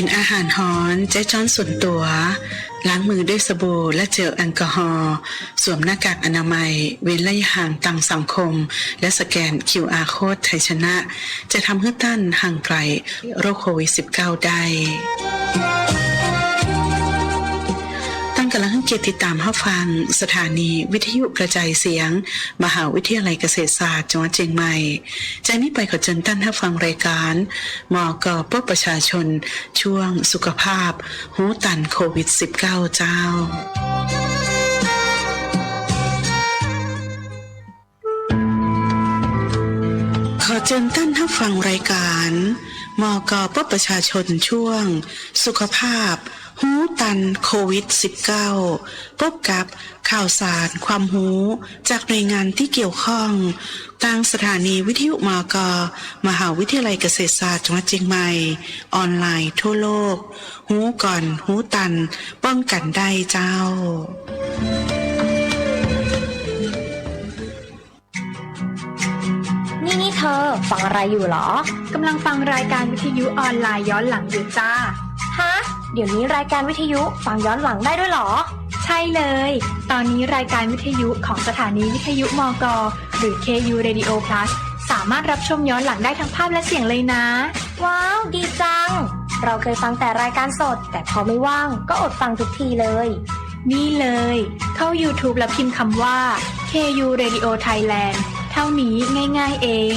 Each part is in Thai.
กินอาหารฮ้อนเจ๊จ้อนส่วนตัว ล้างมือด้วยสบู่และเจลแอลกอฮอล์สวมหน้ากากอนามัย เว้นระยะห่างต่างสังคม และสแกน QR โค้ดไทยชนะ จะทำให้ต้านห่างไกลโรคโควิด -19 ได้ เกียรติติดตามรับฟัง สถานีวิทยุกระจายเสียง มหาวิทยาลัยเกษตรศาสตร์จังหวัดเชียงใหม่จากนี้ไปขอเชิญท่านรับฟังรายการมกปประชาชน ช่วงสุขภาพ หูตันโควิด -19 เจ้าขอเชิญท่านรับฟังรายการ มกปประชาชนช่วง สุขภาพ หูตันโควิด -19 พบกับข่าวสารความหูจากหน่วยงานที่เกี่ยวข้องทางสถานีวิทยุมกมหาวิทยาลัยเกษตรศาสตร์จังหวัดเชียงใหม่ ออนไลน์ทั่วโลก หูก่อน หูตัน ป้องกันได้เจ้านี่นี่เธอ ฟังอะไรอยู่เหรอ กำลังฟังรายการวิทยุออนไลน์ย้อนหลังอยู่จ้า ฮะ เดี๋ยวนี้รายการวิทยุฟังย้อนหลังได้ด้วยเหรอ ใช่เลย ตอนนี้รายการวิทยุของสถานีวิทยุมก หรือ KU Radio Plus สามารถรับชมย้อนหลังได้ทั้งภาพและเสียงเลยนะ ว้าว ดีจัง เราเคยฟังแต่รายการสด แต่พอไม่ว่างก็อดฟังทุกทีเลย นี่เลย เข้า YouTube แล้วพิมพ์คำว่า KU Radio Thailand เท่านี้ง่าย ๆ เอง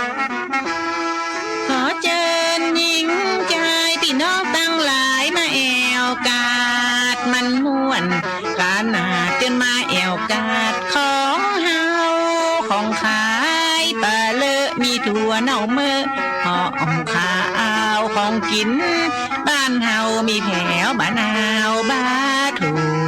ปลาเลอะมีถั่วเน่าเมื่อหอมขาวของกิน บ้านเฮามีแถวบ้านาวบ้าถั่ว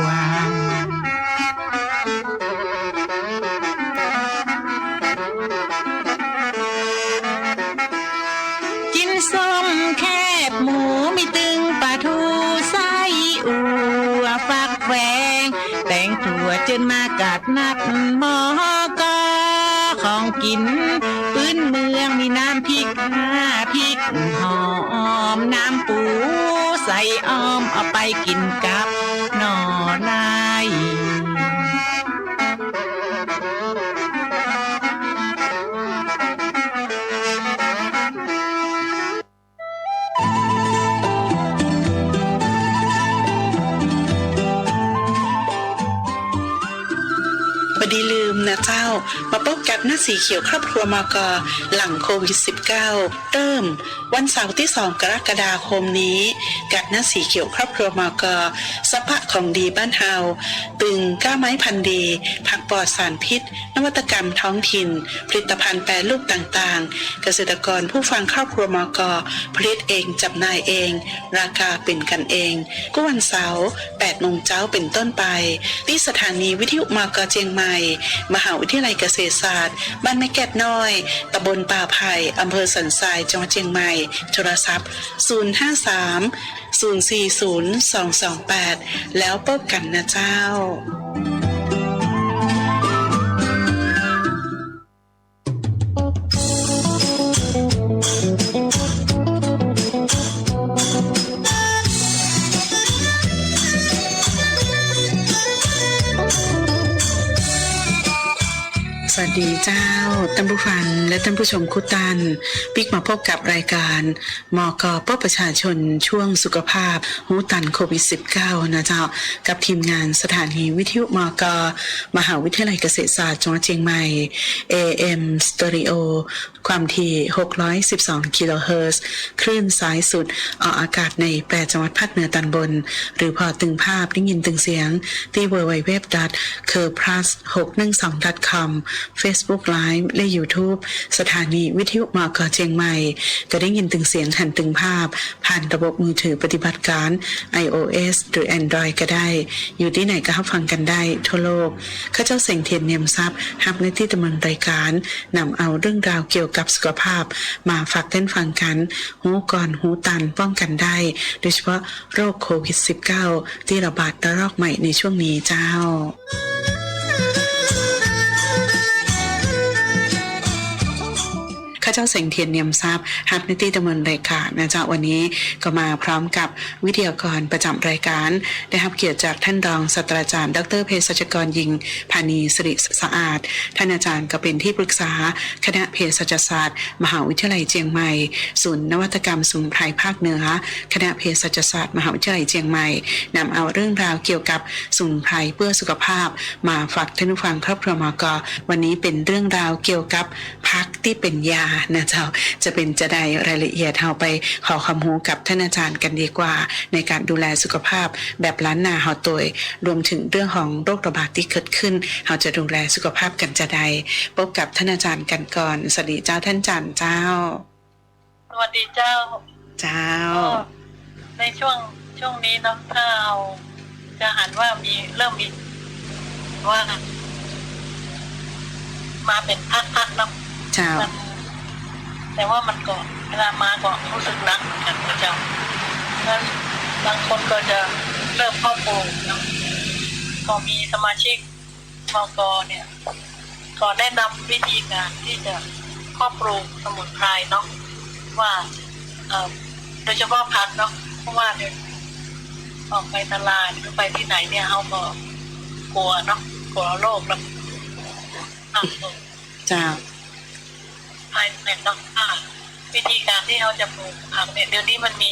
ินปื้นเมืองมีน้ำพริกห้าพริกหอมน้ำปูใส่อ้อมเอาไปกิน นะเจ้า มาพบกับหน้าสีเขียวครอบครัวมกหลังโควิด -19 เริ่ม วันเสาร์ที่ 2 กรกฎาคมนี้ กับหน้าสีเขียวครอบครัวมกสภาของดีบ้านเฮาตึงก้าไม้พันธุ์ดี ผักปลอดสารพิษ นวัตกรรมท้องถิ่น ผลิตภัณฑ์แปรรูปต่างๆ เกษตรกรผู้ฟังครอบครัวมกผลิตเองจำหน่ายเอง ราคาเป็นกันเองก็วันเสาร์8โมงเช้าเป็นต้นไป ที่สถานีวิทยุมกเจียงใหม่มหาวิทยาลัยเกษตรศาสตร์ บ้านแม่แก้ดน้อย ตำบลป่าไผ่อำเภอสันทราย จังหวัดเชียงใหม่ โทรศัพท์ 053 040 228 แล้วพบกันนะเจ้า เจ้าท่านผู้ฟังและท่านผู้ชมคุตันปิกมาพบกับรายการมกปประชาชนช่วงสุขภาพหูตันโควิด -19 นะเจ้า กับทีมงานสถานีวิทยุมกมหาวิทยาลัยเกษตรศาสตร์จังหวัดเชียงใหม่ AM Stereo ความถี่ 612 กิโลเฮิรตซ์ คลื่นสายสุด ออกอากาศใน 8 จังหวัดภาคเหนือตอนบน หรือพอตึงภาพได้ยินตึงเสียง ที่ www. c u r plus 612 com Facebook Live และ YouTube สถานีวิทยุมอกเชียงใหม่ก็ได้ยินตึงเสียงหันตึงภาพ ผ่านระบบมือถือปฏิบัติการ iOS หรือ Android ก็ได้ อยู่ที่ไหนก็รับฟังกันได้ทั่วโลกข้าเจ้าเสงเทียนเนียมทรัพย์ฮับในที่ดำเนินรายการนำเอาเรื่องราวเกี่ยวกับสุขภาพ มาฝากเต้นฟังกัน หูก่อนหูตันป้องกันได้ โดยเฉพาะโรคโควิด -19 ที่ระบาดระลอกใหม่ในช่วงนี้เจ้า ข้าเจ้าเสงเทียนเนียมทรัพย์ฮับนิติดำเนินรายการนะจ๊ะวันนี้ก็มาพร้อมกับวิทยากรประจำรายการ ได้รับเกียรติจากท่านรองศาสตราจารย์ ดรเภสัชกรหญิงพานีสิริสะอาด ท่านอาจารย์ก็เป็นที่ปรึกษา คณะเภสัชศาสตร์ มหาวิทยาลัยเจียงใหม่ ศูนย์นวัตกรรมสมุนไพรภาคเหนือ คณะเภสัชศาสตร์มหาวิทยาลัยเจียงใหม่นำเอาเรื่องราวเกี่ยวกับสมุนไพรเพื่อสุขภาพ มาฝากท่านผู้ฟังครอบครัวมกวันนี้เป็นเรื่องราวเกี่ยวกับพักที่เป็นยานะเจ้าจะเป็นจะได้รายละเอียดเราไปขอความรู้กับท่านอาจารย์กันดีกว่า ในการดูแลสุขภาพแบบล้านนาเฮาตัวรวมถึงเรื่องของโรคระบาดที่เกิดขึ้นเราจะดูแลสุขภาพกันจะได้พบกับท่านอาจารย์กันก่อนสวัสดีเจ้าท่านอาจารย์เจ้า สวัสดีเจ้า เจ้าก็ในช่วงช่วงนี้เนาะถ้าเราจะหันว่ามีเริ่มมีว่า มาเป็นพักๆเนาะเจ้ามัน แต่ว่ามันก็เวลามาก็รู้สึกหนักเหมือนกันนะเจ้านั้นบางคนก็จะเริ่มเข้าปลูกเนาะก็มีสมาชิกมกเนี่ยก็แนะนำวิธีการที่จะครอบปลูสมุนไพรเนาะว่าโดยเฉพาะพักเนาะเพราะว่าเดี๋ยวออกไปตลาดหรือไปที่ไหนเนี่ยเขาก็กลัวเนาะกลัวโรคแล้วอะจ้า ภายในเนาะอะวิธีการที่เขาจะปลูกผักเนี่ยเดี๋ยวนี้มันมี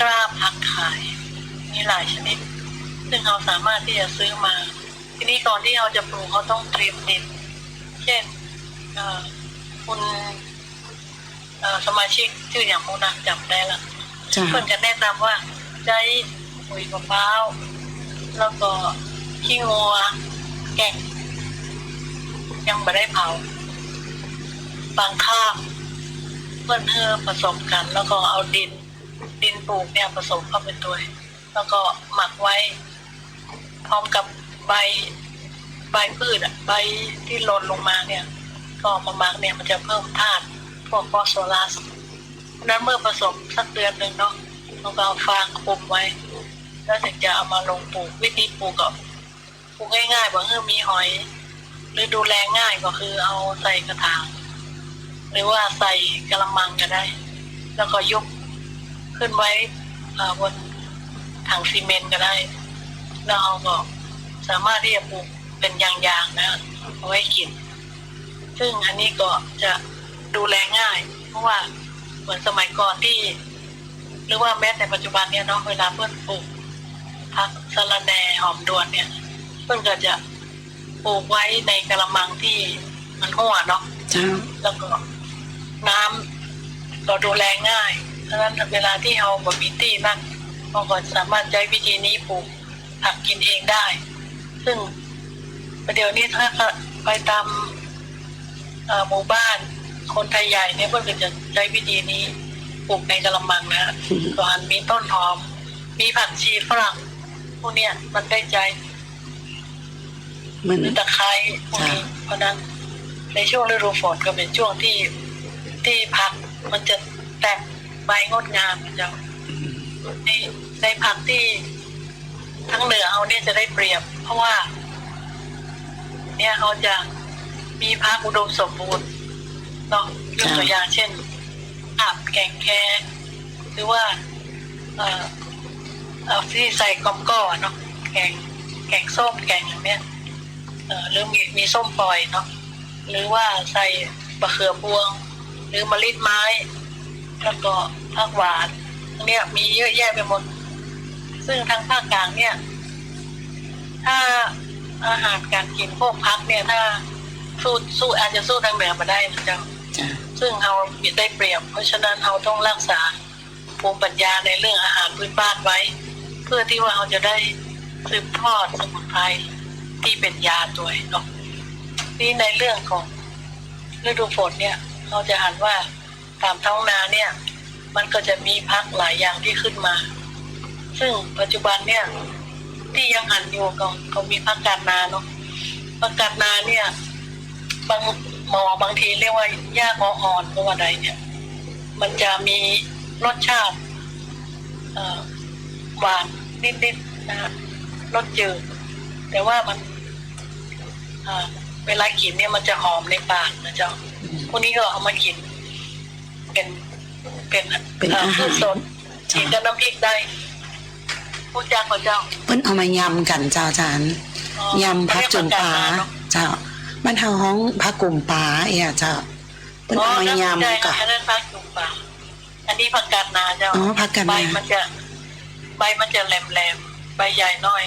กล้าผักขาย มีหลายชนิด ซึ่งเราสามารถที่จะซื้อมา ทีนี้ก่อนที่เราจะปลูกเขาต้องเตรียมดิน เช่นเอ่อคุณเอ่อสมาชิกชื่ออย่างโมนาจำได้ละเจ้าเพื่อนจะแนะนำว่าใช้ปุ๋ยมะพร้าวแล้วก็ขี้งัวแกงยังไม่ได้เผา บางข้างเพื่อนเพื่อผสมกัน แล้วก็เอาดิน ดินปลูกเนี่ยผสมเข้าไปด้วยแล้วก็หมักไว้ พร้อมกับใบใบพืชอะใบที่หล่นลงมาเนี่ย ก็มาหมักเนี่ยมันจะเพิ่มธาตุพวกฟอสโซรัสนั้นเมื่อผสมสักเดือนหนึ่งเนาะเราก็เอาฟางคลุมไว้ แล้วถึงจะเอามาลงปลูกวิธีปลูกก็ปลูกง่ายๆว่าเออมีหอย หรือดูแลง่ายก็คือเอาใส่กระถาง หรือว่าใส่กระมังก็ได้ แล้วก็ยกขึ้นไว้เอ่อบนถังซีเมนต์ก็ได้แล้วเราก็สามารถที่จะปลูกเป็นยางๆนะเอาไว้กิน ซึ่งอันนี้ก็จะดูแลง่าย เพราะว่าเหมือนสมัยก่อนที่ หรือว่าแม้แต่ปัจจุบันเนี่ยเนาะเวลาเพื่อนปลูกพักสะระแหน่หอมดวนเนี่ย เพื่อนก็จะปลูกไว้ในกระมังที่มันหัวเนาะเจ้าแล้วก็ น้ำก็ดูแลง่ายเพราะฉะนั้นเวลาที่เราบะมีที่นั่นเราก็สามารถใช้วิธีนี้ปลูกผักกินเองได้ ซึ่งประเดี๋ยวนี้ถ้าไปตามเอ่อหมู่บ้าน คนไทยใหญ่เนี่ยเพื่อนก็จะใช้วิธีนี้ปลูกในกระมังนะฮะก่อนมีต้นหอม มีผักชีฝรั่งพวกเนี้ยมันได้ใจเหมือนหรือตะไคร้พวกนี้จ้ะเพราะฉะนั้นในช่วงฤดูฝนก็เป็นช่วงที่ ที่ผักมันจะแตกใบงดงามเจ้าในในผักที่ทั้งเหนือเอาเนี่ยจะได้เปรียบ เพราะว่า เนี่ยเขาจะมีผักอุดมสมบูรณ์เนาะยกตัวอย่างเช่นอับแกงแคหรือว่าเอ่อเอาที่ใส่กอมก้อเนาะแกงแกงส้มแกงอย่างเนี้ยเอ่อหรือมีมีส้มปล่อยเนาะหรือว่าใส่บะเขือพวง หรือมะลิไม้แล้วก็ผักหวานอันเนี่ยมีเยอะแยะไปหมด ซึ่งทางภาคกลางเนี่ย ถ้าอาหารการกินพวกพักเนี่ยถ้าสู้สู้อาจจะสู้ทางเหนือมาได้นะเจ้าเจ้าซึ่งเราได้เปรียบ เพราะฉะนั้นเราต้องรักษาภูมิปัญญาในเรื่องอาหารพื้นบ้านไว้ เพื่อที่ว่าเราจะได้สืบทอดสมุนไพรที่เป็นยาตัวเองเนาะนี่ในเรื่องของฤดูฝนเนี่ย เราจะหันว่าตามท้องนาเนี่ย มันก็จะมีพักหลายอย่างที่ขึ้นมา ซึ่งปัจจุบันเนี่ย ที่ยังหันอยู่ก็ก็มีพักการนาเนาะพักการนาเนี่ย บางหมอบางทีเรียกว่าหญ้าออ่อนก็ว่าใดเนี่ย มันจะมีรสชาติหวานนิดๆนะฮะรสจืดแต่ว่ามันเวลากินเนี่ยมันจะหอมในปากนะเจ้า พวกนี้ก็เอามากิน เป็นเป็นเป็นอ่อาหารพืชสดกินกับน้ำพริกได้ผู้จ้าขอเจ้าเปิ้นเอามายำกันเจ้าอาจารย์อ๋อยำพักจุ่มปลาเรียกว่กรนาเนอะเจ้ามันเฮาห้องพักกลุ่มปลาเอะเจ้าเปิ้นเอามายำกับอันนั้นผักจุ่มปลาอันนี้ผักกาดนาเจ้าอ๋อผักกาดนาใบมันจะ ใบมันจะแหลมๆใบใหญ่น้อย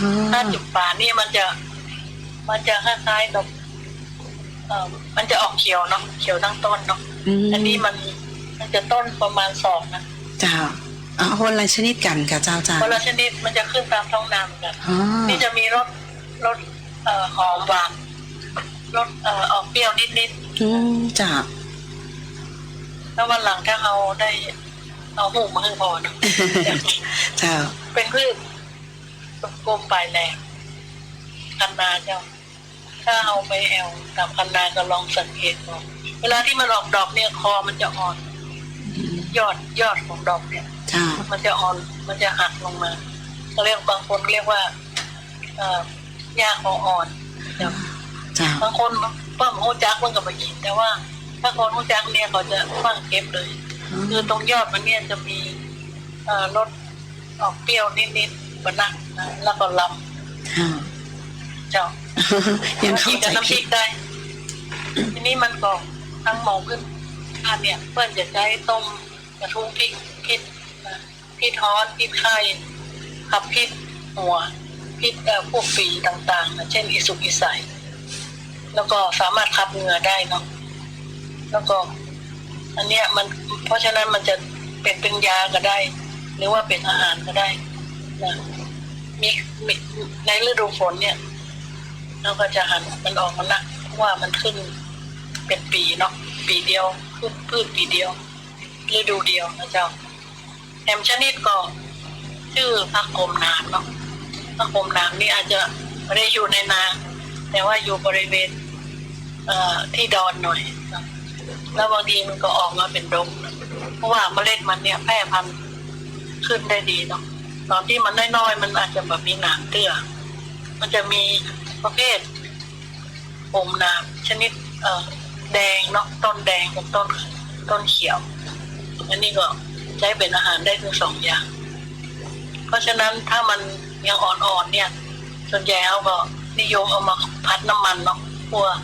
อ๋อถ้าจุ่มปลานี่มันจะ มันจะคล้ายๆกับ เอ่อมันจะออกเขียวเนาะเขียวทั้งต้นเนาะมอันนี้มันมันจะต้นประมาณสองนะเจ้าอ๋อคนละชนิดกันกับเจ้าจ้าคนละชนิดมันจะขึ้นตามท้องนาเหมือนกันอ๋อนี่จะมีรสรสเอ่อหอมหวานรสเอ่อออกเปรี้ยวนิดอืมเจ้า ๆแล้ววันหลังถ้าเราได้เอาหูมาให้พอเนาะ เจ้า เป็นพืชกลมปลายแหลมคันนาเจ้า ถ้าเอาไปแอลตามคันนาก็ลองสังเกตดูเวลาที่มันออกดอกเนี่ยคอมันจะอ่อน ยอดยอดของดอกเนี่ยเจ้ามันจะอ่อนมันจะหักลงมาเขาเรียกบางคนเรียกว่าเอ่อหญ้าคออ่อนเดี๋ยวเจ้าบางคนเพิ่มหูจักมันก็ไปกินแต่ว่า ถ้าคนหูจักเนี่ยเขาจะฟังเก็บเลย คือตรงยอดมันเนี่ยจะมีเอ่อรสออกเปรี้ยวนิดๆบนนักนะแล้วก็ลค่ะำเจ้า ยังเข้ากินใจกับน้ำพผิริดกได้ ทีนี้มันก็ทั้งหมองขึ้นอันเนี่ยเพื่อนจะใช้ต้มกระทุ้งพริกพริกนะพริกท้อนพริกไข่ขับพริกหัวพริกเอ่อพวกฝีต่างๆนะเช่นอิสุกอิใสแล้วก็สามารถขับเหงื่อได้เนาะแล้วก็ อันเนี้ยมัน เพราะฉะนั้นมันจะเป็นเป็นยาก็ได้ หรือว่าเป็นอาหารก็ได้นะมีมีในฤดูฝนเนี่ย เราก็จะหันมันออกมาละเพราะว่ามันขึ้นเป็นปีเนาะปีเดียวขึ้นพืชปีเดียวฤดูเดียวนะเจ้าแหมชนิดก็ชื่อพักโกมน้ำเนาะพักโกมน้ำนี่อาจจะไม่ได้อยู่ในนา แต่ว่าอยู่บริเวณเอ่อที่ดอนหน่อยแล้วบางทีมันก็ออกมาเป็นดงเพราะว่าเมล็ดมันเนี่ยแพร่พันธุ์ขึ้นได้ดีเนาะตอนที่มันน้อยๆมันอาจจะแบบมีหนามเตื้อมันจะมี ประเภทปมน้ำชนิดเอ่อแดงเนาะต้นแดงกับต้นต้นเขียว อันนี้ก็ใช้เป็นอาหารได้ทั้งสองอย่าง เพราะฉะนั้นถ้ามันยังอ่อนๆเนี่ย ส่วนใหญ่เขาก็นิยมเอามาพัดน้ำมันเนาะพวก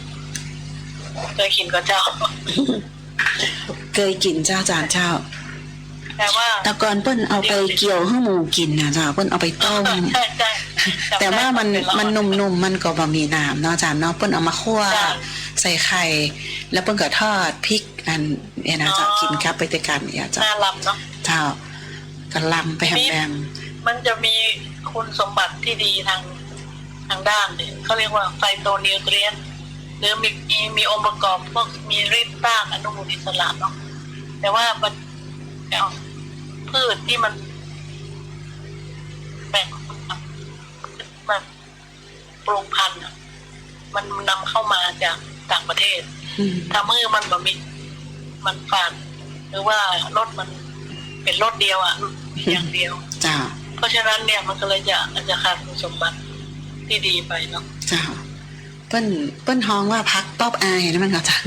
เคยกินก็เจ้า เคยกินเจ้าจานเจ้า แต่ว่าแต่ก่อนเปิ้นเอาไปเกี่ยวให้หมูกินนะเจ้าเปิ้นเอาไปต้มใช่ใช่จำได้แต่ว่ามันเป็ละมันนุ่มๆมันก็บะมีน้ำเนาะจานเนาะเปิ้นเอามาคั่วจ้ะใส่ไข่ แล้วเปิ้นก็ทอดพริกอันเนี่ยนะเจ้าอ๋อกินครับไปด้วยกันเนี่ยเจ้าน่าลำเนาะเจ้าก็ลำไปแฮมแบมมันจะมีคุณสมบัติที่ดีทางทางด้านเนี่ยเขาเรียกว่าไฟโตนิวเทรียนหรือมีมีมีองค์ประกอบพวกมีฤทธิ์ต้านอนุมูลอิสระเนาะแต่ว่ามันเอา พืชที่มันแบ่งมันปรุงพันธุ์อะมันนำเข้ามาจากต่างประเทศอืมทำให้มันแบบมีมันฝาดหรือว่ารถมันเป็นรถเดียวอะอย่างเดียวเจ้าเพราะฉะนั้นเนี่ยมันก็เลยจะอาจจะขาดคุณสมบัติที่ดีไปเนาะเจ้าเปิ้นเปิ้นฮ้องว่าพักป๊อบอายนะมันก็จัง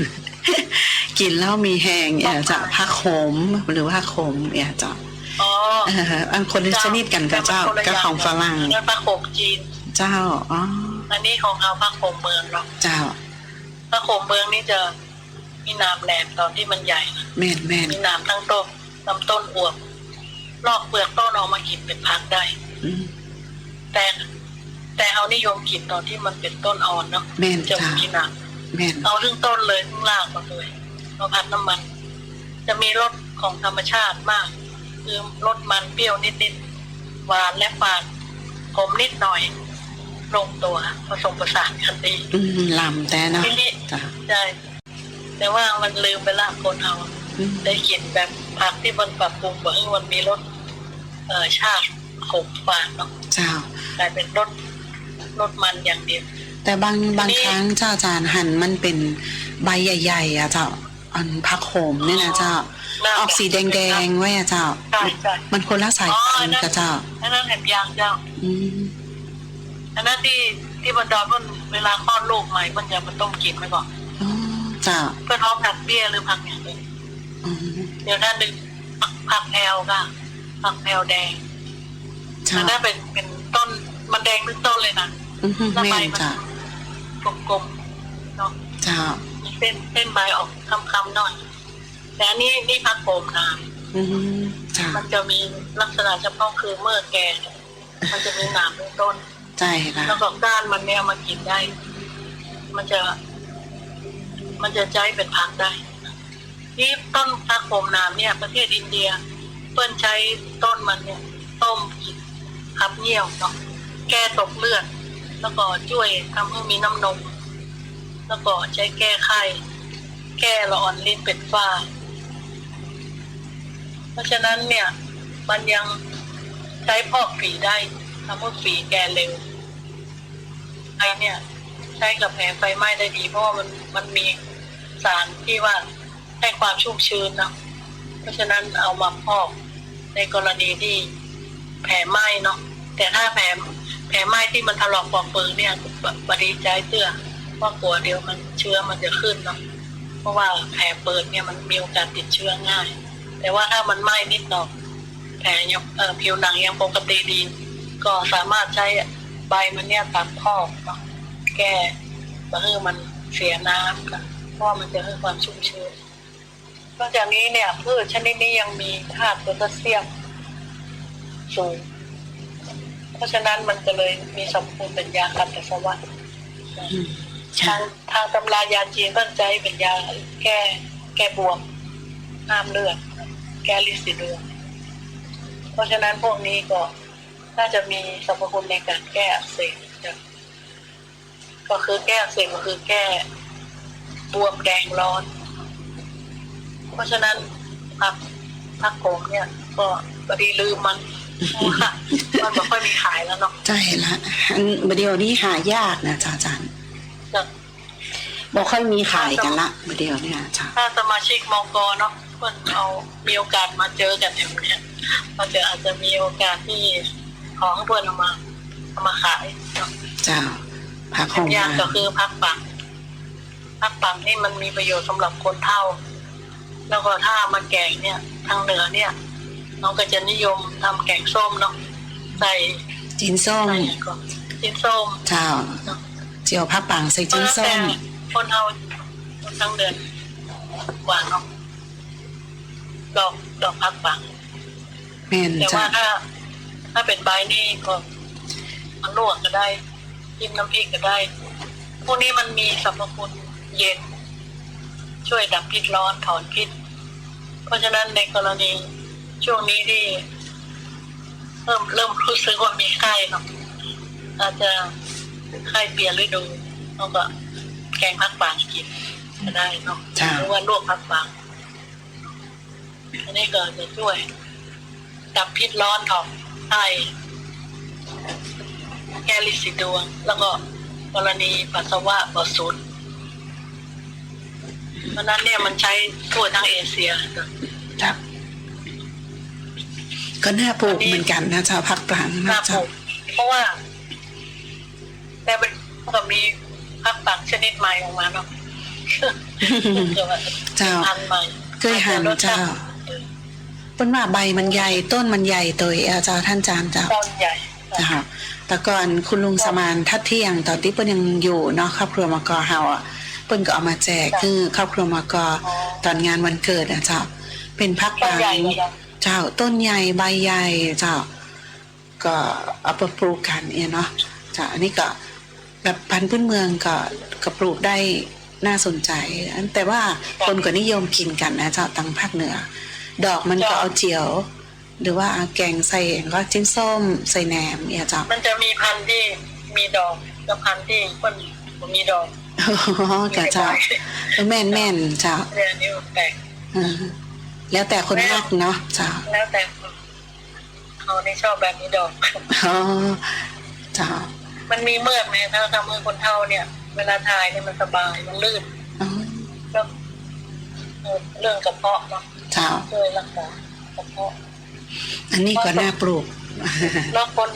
กินแล้วมีแหงเนี่ยเจ้าพักโขมหรือว่าโขมเนี่ยเจ้า อ๋อเอออันคนละชนิดกันกับเจ้าแต่มันคนละกับของฝรั่งย่านั่นพระโขมจีน เจ้าอ๋ออันนี้ของเราพระโขมเมืองเนาะเจ้าพระโขมเมืองนี่จะมีหนามแหลมตอนที่มันใหญ่นะแม่นแม่นมีหนามทั้งต้นลำต้นอวบลอกเปลือกต้นออกมากินเป็นพักได้อืมแต่แต่เขานิยมกินตอนที่มันเป็นต้นอ่อนเนาะแม่นจะเจ้ามีหนามแม่นเอาทั้งต้นเลยทั้งรากมาเลยมาพัดน้ำมัน จะมีรสของธรรมชาติมาก คือรสมันเปรี้ยวนิดๆหวานและฝาดขมนิดหน่อยลงตัวผสมประสานกันดีอืมลำแต่เนาะทีนี้จ้ะใช่แต่ว่ามันลืมไปละคนเอาอืมได้กินแบบผักที่มันปรับปรุงแบบมันมีรสเอ่อชาติขมฝาดเนาะเจ้ากลายเป็นรสรสมันอย่างเดียวแต่บางบางนี่ครั้งเจ้าอาจารย์หั่นมันเป็นใบใหญ่ ๆอะเจ้า อันพักโขมเนี่ยนะเจ้าน่าออกสีแดงๆไว้อะเจ้า ใช่ใช่มันคนละสายพันธุ์กับเจ้า อันนั้นแหนมยางเจ้า อืมอันนั้นที่ที่บรรดามันเวลาคลอดลูกใหม่มันจะมันต้มกินไว้ก่อนอ๋อเจ้าเพื่อท้องผักเบี้ยหรือผักอย่างอื่นอืมเดี๋ยวนั้นหนึ่งผักแพรวค่ะผักแพรวแดงเจ้าอันนั้นเป็นเป็นต้นมันแดงทั้งต้นเลยนะอืมแล้วแม่ใบนมันเจ้ากลมๆเนาะ เจ้ามี เส้นเส้นใบออกคำๆหน่อย แต่อันนี้นี่ผักโขมน้อืมเจ้าำมันจะมีลักษณะเฉพาะคือเมื่อแก่เนี่ยมันจะมีหนามในต้น ใจละแล้วก็ก้านมันเนี่ยเอามากินได้ มันจะ มันจะใช้เป็นผักได้ นี่ต้นผักโขมน้ำเนี่ย ประเทศอินเดีย เปิ้นใช้ต้นมันเนี่ยต้มกินขับเหี่ยวเนาะแก้ตกเลือด แล้วก็ช่วยทำให้มีน้ำนม แล้วก็ใช้แก้ไข้ แก้ละอ่อนลิ้นเป็ดฝ้า เพราะฉะนั้นเนี่ย มันยังใช้พอกฝีได้ทำให้ฝีแก่เร็วไอเนี่ย ใช้กับแผลไฟไหม้ได้ดี เพราะว่ามันมันมีสารที่ว่าให้ความชุ่มชื้นนะเพราะฉะนั้นเอามาพอกในกรณีที่แผลไหม้เนาะแต่ถ้าแผลแผลไหม้ที่มันถลอกปอกเปิงเนี่ยบดีใจเตื้อ เพราะกลัวเดี๋ยวมันเชื้อมันจะขึ้นเนาะเพราะว่าแผลเปิดเนี่ยมันมีโอกาสติดเชื้อง่าย แต่ว่าถ้ามันไหม้นิดหน่อยแผลยังผิวหนังยังปกติดี ก็สามารถใช้ใบมันเนี่ยตัดพอกเนาะแก้เพื่อมันเสียน้ำค่ะเพราะมันจะให้ความชุ่มชื้นนอกจากนี้เนี่ยพืชชนิดนี้ยังมีธาตุโพแทสเซียมสูง เพราะฉะนั้นมันก็เลยมีสรรพคุณเป็นยาขับปัสสาวะอืม ทาค่ะงทางตำรายาจีนก็ใช้เป็นยาแก้แก้บวมห้ามเลือดแก้ลิซิดวงเพราะฉะนั้นพวกนี้ก็น่าจะมีสรรพคุณในการแก้อักเสบจ้ะก็คือแก้อักเสบก็คือแก้บวมแดงร้อน เพราะฉะนั้นผักผักโขมเนี่ย ก็บดีลืมมันเพราะว่ามันไม่ค่อยมีขายแล้วเนาะใจละอันเดียวนี้หายากนะเจ้าอาจารย์จ้ะ บอกค่อยมีขายกันละเดียวเนี่ยเจ้าถ้าสมาชิกมอกเนาะเพื่อนเอามีโอกาสมาเจอกันอย่างเนี้ยมันจะอาจจะมีโอกาสที่ของเพื่อนเอามาเอามาขายเนาะเจ้าพักขอัอนงยากมาก็คือพักปังพักปังนี่มันมีประโยชน์สำหรับคนเฒ่า แล้วก็ถ้ามาแกงเนี่ย ทางเหนือเนี่ยน้องก็จะนิยมทำแกงส้มเนาะใส่จินส้มใส่ก่อนจิ้นส้มเจ้า เจียวผ้าปังใส่จินส้มคนเฒ่าคนทางเดือนกว่าเนาะดอกดอกพักปังแม่นแต่เจ้าว่าถ้า ถ้าเป็นใบนี่ก็มันลวกก็ได้จิ้มน้ำพริกก็ได้ พวกนี้มันมีสรรพคุณเย็น ช่วยดับพิษร้อนถอนพิษ เพราะฉะนั้นในกรณีช่วงนี้ที่เริ่มเริ่มรู้สึกว่ามีไข้เนาะอาจจะ ไข้เปลี่ยนฤดูเราก็แกงพักปางกินก็ได้เนาะจ้าหรือว่าลวกพักปางอันนี้ก็จะช่วยดับพิษร้อนถอนไข้แก้ลิซิดวง แล้วก็กรณีปัสสาวะบดสุดเพราะฉะนั้นเนี่ยมันใช้ทั่วทั้งเอเชียครับก็น่าปลูกเหมือนกันนะเจ้าพักปังหน้านะปเจ้าลูกเพราะว่า แต่เป็นก็มีพักปังชนิดใหม่ออกมาเนาะเกี่ยวกับเจ้าพันธุ์ใหม่เคยหันเจ้าเป็นว่าใบมันใหญ่ต้นมันใหญ่ตัวเอาเจ้าท่านจานเจ้าต้นใหญ่จ้าแต่ก่อนคุณลุงสมานทัดเที่ยงตอนที่เปิ้นยังอยู่เนาะครอบครัวมกอเฮาอะเปิ้นก็เอามาแจกคือครอบครัวมกออ๋อตอนงานวันเกิดอะเจ้าเป็นพักต้นปังใหญ่เลยนะเจ้าต้นใหญ่ใบใหญ่เจ้าก็เอาไปปลูกกันเนี่ยเนาะเจ้าอันนี้ก็ แบบพันธุ์พื้นเมืองก็ก็ปลูกได้น่าสนใจอันแต่ว่าคนก็นิยมกินกันนะเจ้าตังภาคเหนือ ดอกมันก็เอาเจียว หรือว่าเอาแกงใส่ก็จิ้นส้มใส่แหนมเนี่ยเจ้ามันจะมีพันธุ์ที่มีดอกกับพันธุ์ที่มันบ่มีดอกอ๋อกะเจ้าเออแม่นแม่นเจ้าเรื่องนี้มันแปลกอืมแล้วแต่คนรักเนาะเจ้าแล้วแต่คนเขาในชอบแบบมีดอกอ๋อเจ้า มันมีเมือกไหมถ้าทำเมื่อคนเท่าเนี่ย เวลาถ่ายเนี่ยมันสบายมันลื่นอ๋อก็เออเรื่องกระเพาะเนาะเจ้าช่วยรักษากระเพาะ อันนี้ก็น่าปลูกแล้วคน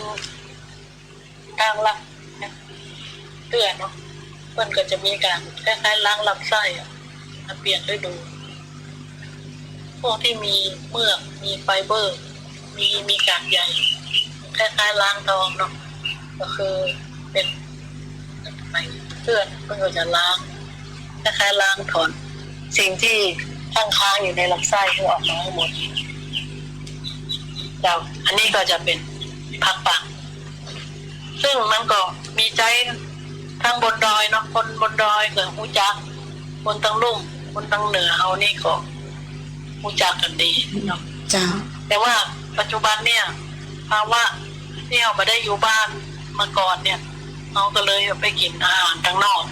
ทางลักเนี่ยเตือนเนาะมันก็จะมีการคล้ายๆล้างลำไส้อะมาเปลี่ยนฤดูพวกที่มีเมือกมีไฟเบอร์ มีมีกากใยคล้ายๆล้างท้องเนาะ ก็คือเป็นไปเพื่อนเพื่อนก็จะล้างคล้ายๆล้างถอนสิ่งที่ค้างค้างๆอยู่ในลำไส้ให้ออกมาให้หมดแล้วอันนี้ก็จะเป็นพักปักซึ่งมันก็มีใจทั้งบนดอยเนาะคนบนดอยเกิดหูจัก คนตั้งลุ่ม คนตั้งเหนือเอานี่ก็หูจักกันดีเนาะเจ้าแต่ว่าปัจจุบันเนี่ยภาวะที่เราไม่ได้อยู่บ้าน มาก่อนเนี่ยเราก็เลยไปกินอาหารทางนอก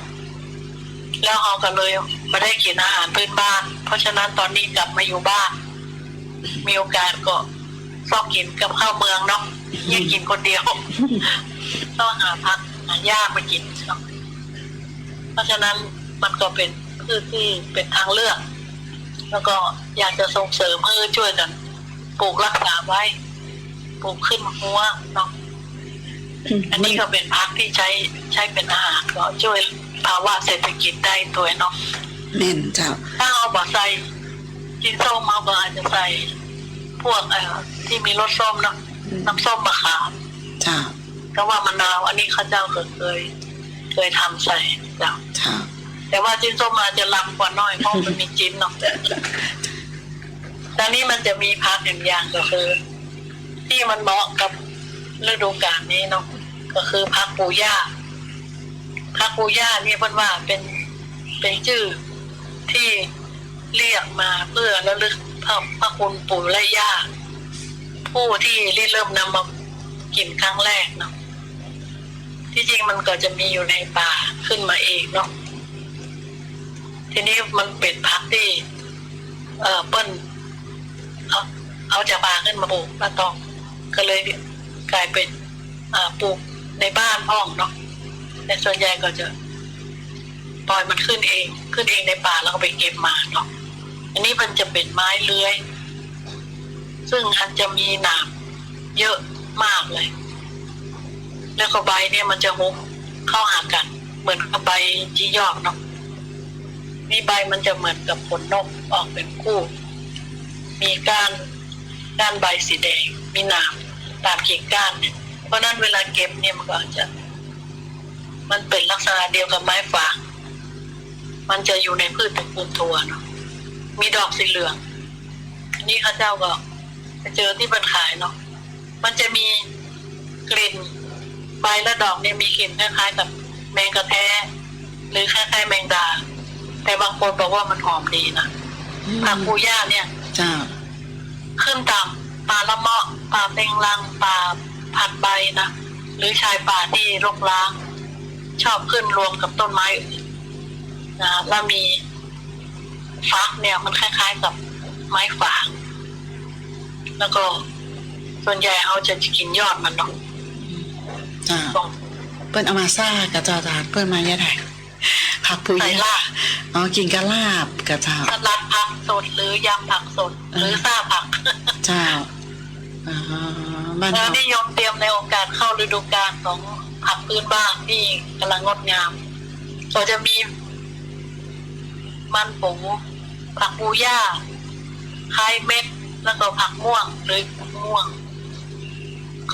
แล้วเราก็เลยไม่ได้กินอาหารพื้นบ้าน เพราะฉะนั้นตอนนี้กลับมาอยู่บ้าน มีโอกาสก็ชอบกินกับข้าวเมืองเนาะยังกินคนเดียวต้องหาพักหาหญ้ามากินเพราะฉะนั้นมันก็เป็นพืชที่เป็นทางเลือก แล้วก็อยากจะส่งเสริมให้ช่วยกัน ปลูกรักษาไว้ ปลูกขึ้นหัวเนาะ อันนี้ก็เป็นพักที่ใช้ใช้เป็นอาหารก็ช่วยภาวะเศรษฐกิจได้ตัวเนาะแม่นเจ้าถ้าเอาบอใส่กินส้มเอาก็อาจจะใส่ พวกเอ่อที่มีรสส้มเนาะน้ำส้มมะขามเจ้าก็ว่ามะนาว อันนี้เข้าเจ้าก็เคยเคยทำใส่จ้ะเจ้าแต่ว่าจิ้นส้มอาจจะลำกว่าน้อยเพราะมันมีจิ้นเนาะแต่นี้มันจะมีพักหนึ่งอย่างก็คือ ที่มันเหมาะกับ ฤดูกาลนี้เนาะก็คือพักปูย่าพักปูย่าเนี่ยเพิ่นว่าเป็นเป็นชื่อที่เรียกมาเพื่อระลึกพระพระคุณปู่และย่าผู้ที่ริเริ่มนำมากินครั้งแรกเนาะที่จริงมันก็จะมีอยู่ในป่าขึ้นมาเองเนาะทีนี้มันเป็นพักที่ เออเปิ้ลเอาเอาจากป่าขึ้นมาปลูกมาตองก็เลย กลายเป็นปลูกในบ้านห้องเนาะแต่ส่วนใหญ่ก็จะปล่อยมันขึ้นเอง ขึ้นเองในป่าแล้วก็ไปเก็บมาเนาะอันนี้มันจะเป็นไม้เลื้อย ซึ่งมันจะมีหนามเยอะมากเลย แล้วก็ใบเนี่ยมันจะหุบเข้าหากัน เหมือนกับใบจียอกเนาะมีใบมันจะเหมือนกับขนนกออกเป็นคู่ มีก้านก้านใบสีแดง มีหนาม ตามกิ่งก้านเนี่ยเพราะฉะนั้นเวลาเก็บเนี่ยมันก็จะ มันเป็นลักษณะเดียวกับไม้ฝางมันจะอยู่ในพืชตระกูลถั่วเนาะมีดอกสีเหลืองอันนี้เข้าเจ้าก็ไปเจอที่มันขายเนาะมันจะมีกลิ่นใบและดอกเนี่ยมีกลิ่นคล้ายๆกับแมงกะแทหรือคล้ายๆแมงดา แต่บางคนบอกว่ามันหอมดีนะผักปูย่าเนี่ยเจ้าขึ้นตามป่า ละเมาะป่าเต็งรังป่าผัดใบนะหรือชายป่าที่รกร้าง ชอบขึ้นรวมกับต้นไม้อื่นนะแล้วมีฟักเนี่ยมันคล้ายๆกับไม้ฝาง แล้วก็ส่วนใหญ่เขาจะกินยอดมันเนาะเจ้าตรงเปิ้นเอามาซ่ากับเจ้าจ้าเปิ้นมาเนี่ยได้ผักปุยใส่ลาบอ๋อกินกับลาบกับเจ้าสลัดผักสดหรือยำผักสด หรือซ่าผัก เจ้า อ๋อบ้านแล้วเรานิยมเตรียมในโอกาสเข้าฤดูกาลของผักพื้นบ้านที่กำลังงดงามก็จะมีมันปูผักปูย่าไข่เม็ด แล้วก็ผักม่วงหรือผักม่วง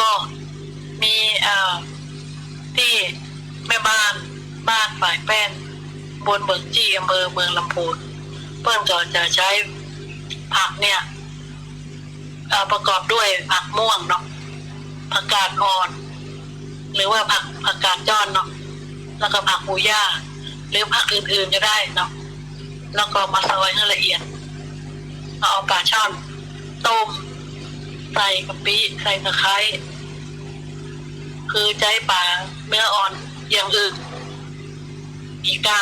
ก็มีเอ่อที่แม่บ้านบ้านฝ่ายแป้นบนเบิกจี้อำเภอเมืองลำพูนเพื่อนก็จะใช้ผักเนี่ยเอ่อ ประกอบด้วยผักม่วงเนาะผักกาดอ่อน หรือว่าผักผักกาดจ้อนเนาะแล้วก็ผักปูย่าหรือผักอื่นๆก็ได้เนาะแล้วก็มาซอยให้ละเอียดเอาปลาช่อน ต้ม ใส่กะปิใส่ตะไคร้คือใจปลาเนื้ออ่อนอย่างอื่นอีกา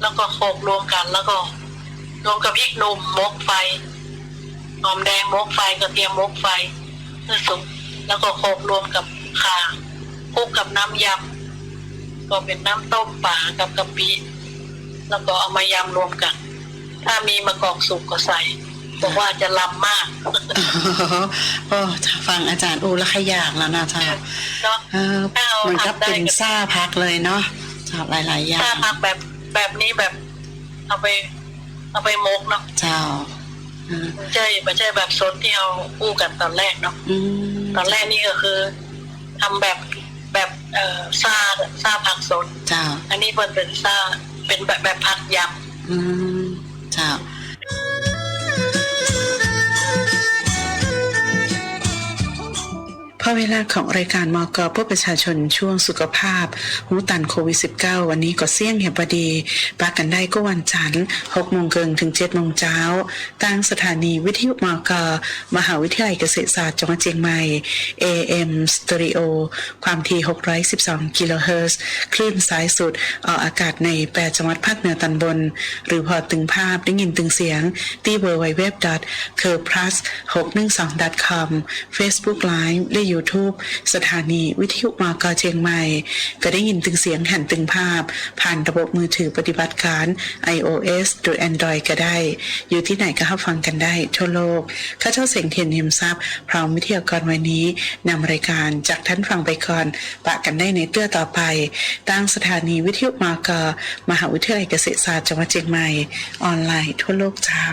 แล้วก็โขลกรวมกันแล้วก็รวมกับพริกหนุ่มมกไฟ หอมแดงมกไฟกระเทียมมกไฟเพื่อสุกแล้วก็โขลกรวมกับข่าคลุกกับน้ำยำก็เป็นน้ำต้มปลากับกะปิแล้วก็เอามายำรวมกัน ถ้ามีมะกอกสุกก็ใส่บอกว่าจะล้ำมากโอ้ถ้าฟังอาจารย์อูแล้วขยากแล้วนะเจ้าเนาะเออถ้าเอามันก็ทำได้เป็นซ่าพักเลยเนาะเจ้าหลายๆอย่างถ้าพักแบบแบบนี้แบบ เอาไป เอาไปมกเนาะเจ้าเออ ไม่ใช่ไม่ใช่แบบสดที่เราอู้กันตอนแรกเนาะอืมตอนแรกนี่ก็คือทำแบบแบบเอ่อซาซาผักสด เจ้าอันนี้เป็นเป็นซาเป็นแบบแบบผักยอืมเจ้า พอเวลาของรายการมกเพื่อประชาชนช่วงสุขภาพหูตันโควิด -19 วันนี้ก็เสี่ยงเหียพอดีปากันได้ก็วันจันทร์6โมงเกิงถึง7โมงเช้าตั้งสถานีวิทยุมกมหาวิทยาลัยเกษตรศาสตร์จังหวัดเชียงใหม่ AM Stereo ความถี่612กิโลเฮิรตซ์คลื่นสายสุดออกอากาศใน8จังหวัดภาคเหนือตอนบน หรือพอตึงภาพได้ยินตึงเสียงที่ www.kerplus612.com Facebook Live และ YouTube สถานีวิทยุมากาเชียงใหม่ ก็ได้ยินตึงเสียงหันตึงภาพ ผ่านระบบมือถือปฏิบัติการ iOS หรือ Android ก็ได้ อยู่ที่ไหนก็รับฟังกันได้ทั่วโลก ข้าเจ้าเสียงเทียนเฮมทรัพย์ พร้อมวิทยากรวันนี้นำรายการจากท่านฟังไปก่อน ปะกันได้ในเตื้อต่อไป ตั้งสถานีวิทยุมากามหาวิทยาลัยเกษตรศาสตร์จังหวัดเชียงใหม่ ออนไลน์ทั่วโลกเจ้า